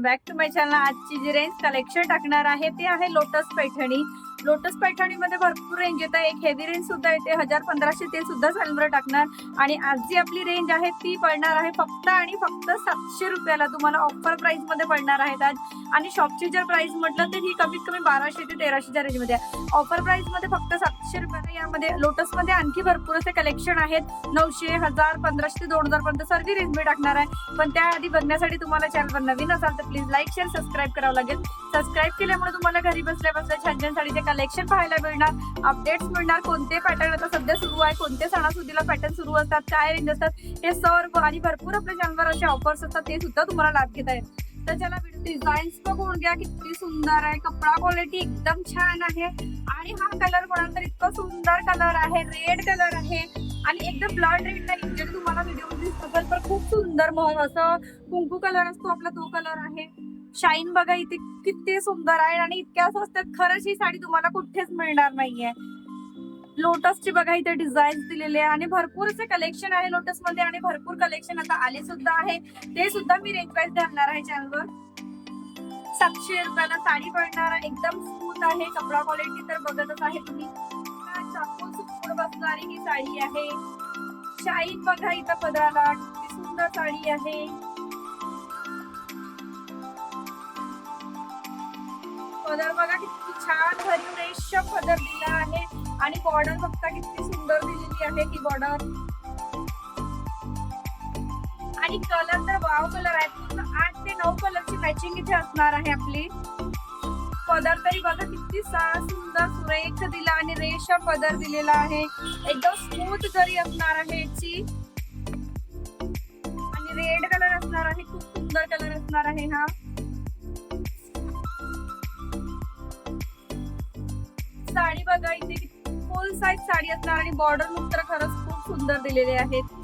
Welcome back to my channel आजची जी range collection टाकणार आहे ते आहे लोटस पैठणी. लोटस पैठणीमध्ये भरपूर रेंज येत आहे. एक हेवी रेंज सुद्धा येते. हजार पंधराशे ते सुद्धा सॅलवर टाकणार. आणि आज जी आपली रेंज आहे ती पडणार आहे फक्त आणि फक्त सातशे रुपयाला. तुम्हाला ऑफर प्राइसमध्ये पडणार आहेत आज. आणि शॉपची जर प्राइस म्हटलं तर ही कमीत कमी बाराशे ते तेराशेच्या रेंजमध्ये आहे. ऑफर प्राइसमध्ये फक्त सातशे रुपयाला यामध्ये लोटसमध्ये आणखी भरपूर असे कलेक्शन आहेत. नऊशे हजार पंधराशे ते दोन हजार पर्यंत सर्व रेंज मी टाकणार आहे. पण त्याआधी बघण्यासाठी तुम्हाला चॅनलवर नवीन असाल तर प्लीज लाईक शेअर सबस्क्राईब करावं लागेल. सबस्क्राईब केल्यामुळे तुम्हाला घरी बसल्या बसल्या छान छान साडीचे कलेक्शन पाहायला मिळणार. अपडेट्स मिळणार. कोणते पॅटर्न आता सध्या सुरू आहे? कोणते सणासुदीला पॅटर्न सुरू असतात? काय रेंज असतात? हे सर्व आणि भरपूर आपल्या चॅनलवर असे ऑफर्स असतात ते सुद्धा तुम्हाला लाभ घेता येईल तर चला डिझाईन्स बघून घ्या. किती सुंदर आहे. कपडा क्वालिटी एकदम छान आहे. आणि हा कलर कोणाला तर इतका सुंदर कलर आहे. रेड कलर आहे. आणि एकदम ब्लड रेड नाही. जरी तुम्हाला व्हिडिओ दिसत असेल तर खूप सुंदर मग असं कुंकू कलर असतो आपला तो कलर आहे. शाईन बघा इथे किती सुंदर आहे आणि इतक्या स्वस्तात खरंच ही साडी तुम्हाला कुठेच मिळणार नाहीये. लोटसची बघा इथे डिझाईन दिलेले आहे आणि भरपूर असे कलेक्शन आहे लोटसमध्ये आणि भरपूर कलेक्शन आता आले सुद्धा आहे. ते सुद्धा मी रेंज घालणार आहे चॅनलवर सातशे रुपयाला साडी पडणार आहे एकदम स्मूथ आहे कपडा क्वालिटी तर बघतच आहे तुम्ही. बसणारी ही साडी आहे. शाईन बघा इथं पदराला किती सुंदर साडी आहे. पदर. बघा किती छान भरीव रेशम पदर दिला आहे. आणि बॉर्डर बघता किती सुंदर दिलेली आहे ती बॉर्डर आणि कलर तर वाव कलर आहे पूर्ण आठ ते नऊ कलरची मॅचिंग इथे असणार आहे आपली. पदर तरी बघा किती सुंदर सुरेख दिला आणि रेशम पदर दिलेला आहे. एकदम स्मूथ जरी असणार आहे याची. आणि रेड कलर असणार आहे. खूप सुंदर कलर असणार आहे हा. साडी बघा इथे फुल साईज साडी असणार आणि बॉर्डर लुक तर खरंच खूप सुंदर दिलेले आहेत.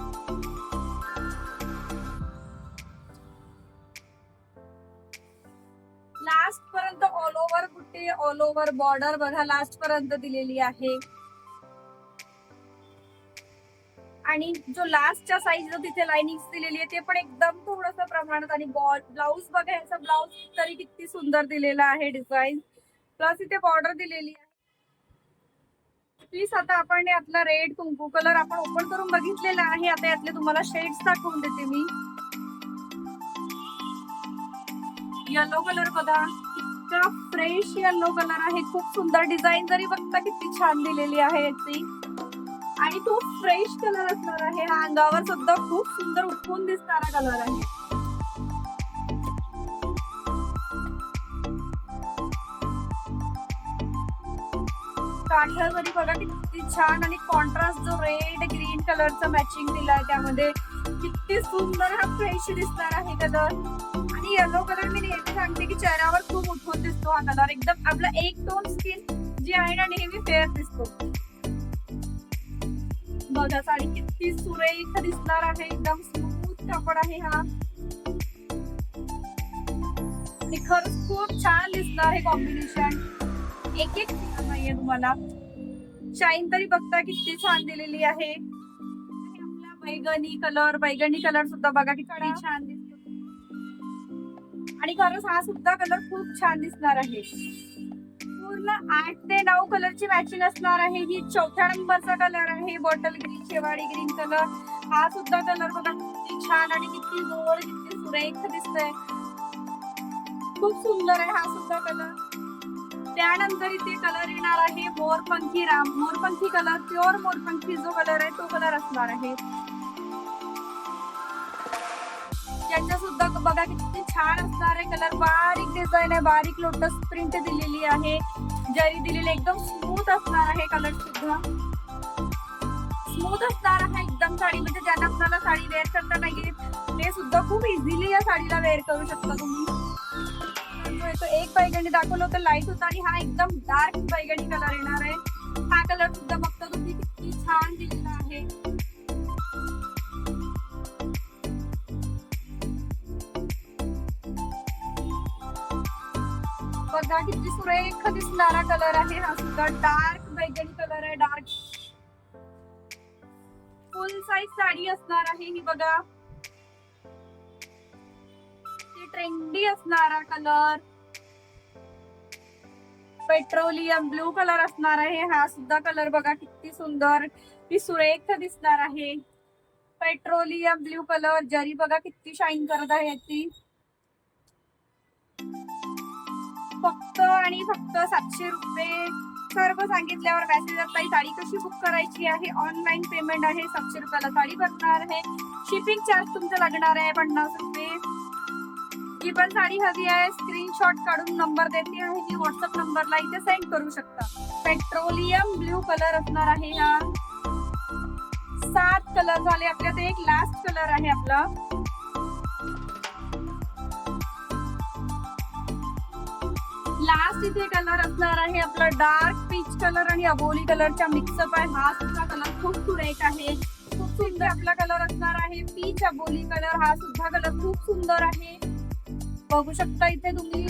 लास्ट पर्यंत ऑल ओव्हर कुठे ऑल ओव्हर बॉर्डर बघा लास्ट पर्यंत दिलेली आहे. आणि जो लास्टच्या साईज तिथे लाइनिंग दिलेली आहे ते पण एकदम थोडस प्रमाणात आणि ब्लाऊज बघा याचा ब्लाऊज तरी किती सुंदर दिलेला आहे डिझाईन प्लस इथे बॉर्डर दिलेली आहे. प्लीज आता आपण यातला रेड कुंकू कलर आपण ओपन करून बघितलेला आहे. आता यातले तुम्हाला शेड्स दाखवून देते मी. येलो कलर बघा. इतका फ्रेश येलो कलर आहे. खूप सुंदर डिझाईन जरी बघता किती छान दिलेली आहे याची. आणि तो फ्रेश कलर असणार आहे. हा अंगावर सुद्धा खूप सुंदर उठून दिसणारा कलर आहे. काठावरी बघा किती छान आणि कॉन्ट्रास्ट जो रेड ग्रीन कलरचा मॅचिंग दिलाय त्यामध्ये. किती सुंदर हा फ्रेश दिसणार आहे कलर आणि येलो कलर मी नेहमी सांगते की चेहऱ्यावर खूप उठून दिसतो हा कलर एकदम आपला एक टोन स्किन जी आहे ना नेहमी फेअर दिसतो. बघा साडी किती सुरेख दिसणार आहे. एकदम स्मूथ कापड आहे हा. खरंच खूप छान दिसणार आहे कॉम्बिनेशन एक एक नाहीये तुम्हाला. शाईन तरी बघता किती छान दिलेली आहे. आपला बैगनी कलर बैगनी कलर सुद्धा बघा किती छान दिसतो. आणि खरंच हा सुद्धा कलर खूप छान दिसणार आहे. पूर्ण आठ ते नऊ कलरची मॅचिंग असणार आहे. ही चौथ्या नंबरचा कलर आहे. बॉटल ग्रीन शेवाळी ग्रीन कलर हा सुद्धा कलर बघा किती छान आणि किती गोड किती सुरेख दिसतोय. खूप सुंदर आहे हा सुद्धा कलर त्यानंतर इथे कलर येणार आहे. मोरपंखी राम मोरपंखी कलर प्युअर मोरपंखी जो कलर आहे तो कलर असणार आहे. याच्या सुद्धा बघा किती छान असणार आहे कलर बारीक डिझाईन आहे बारीक लोटस प्रिंट दिलेली आहे. जरी दिलेली एकदम स्मूथ असणार आहे कलर सुद्धा. स्मूथ असणार आहे एकदम साडी. म्हणजे ज्यांना आपल्याला साडी वेअर करता नाही ते सुद्धा खूप इझिली या साडीला वेअर करू शकता तुम्ही. मिळतो. एक बैगणी दाखवलं होतं लाइट होता आणि हा एकदम डार्क बैगणी कलर येणार आहे. हा कलर सुद्धा बघता तुम्ही किती छान दिलेला आहे. बघा किती सुरेख दिसणारा कलर आहे. हा सुद्धा डार्क बैगणी कलर आहे डार्क फुल साईज साडी असणार आहे ही बघा. ती ट्रेंडी असणारा कलर पेट्रोलियम ब्लू कलर असणार आहे. हा सुद्धा कलर बघा किती सुंदर ती सुरेख दिसणार आहे. पेट्रोलियम ब्ल्यू कलर जरी बघा किती शाईन करत आहे ती. फक्त आणि फक्त सातशे रुपये सर्व सांगितल्यावर मेसेज येतात साडी कशी बुक करायची आहे? ऑनलाईन पेमेंट आहे सातशे रुपयाला साडी भरणार आहे. शिपिंग चार्ज तुमचं लागणार आहे पन्नास रुपये. जी पण साडी हवी आहे. स्क्रीनशॉट काढून नंबर देते आहे. ती व्हॉट्सअप नंबरला इथे सेंड करू शकता. पेट्रोलियम ब्ल्यू कलर असणार आहे हा. सात कलर झाले आपल्यात एक लास्ट कलर आहे आपला. लास्ट इथे कलर असणार आहे आपला डार्क पीच कलर आणि अबोली कलरचा मिक्सअप आहे. हा सुद्धा कलर खूप सुरेख आहे. खूप सुंदर आपला कलर असणार आहे. पीच अबोली कलर हा सुद्धा कलर खूप सुंदर आहे. बघू शकता इथे तुम्ही.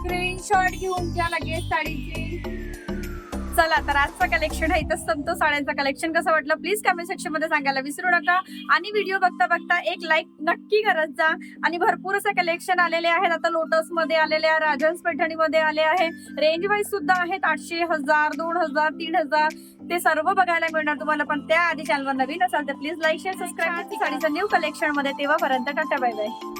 स्क्रीनशॉट घेऊन घ्या लगेच साडीचे. चला तर आजचं कलेक्शन आहे इथं संतोष साड्यांचं कलेक्शन कसं वाटलं? प्लीज कमेंट सेक्शनमध्ये सांगायला विसरू नका. आणि व्हिडिओ बघता बघता एक लाईक नक्की करत जा. आणि भरपूर असे कलेक्शन आलेले आहेत. आता लोटसमध्ये आलेले आहे राजन्स पैठणी मध्ये आले आहे. रेंज वाईज सुद्धा आहेत आठशे हजार दोन हजार तीन हजार. ते सर्व बघायला मिळणार तुम्हाला. पण त्या आधी चॅनलवर नवीन असाल तर प्लीज लाईक शेअर सबस्क्राईब साडीचं न्यू कलेक्शनमध्ये तेव्हापर्यंत टाटा बाय बाय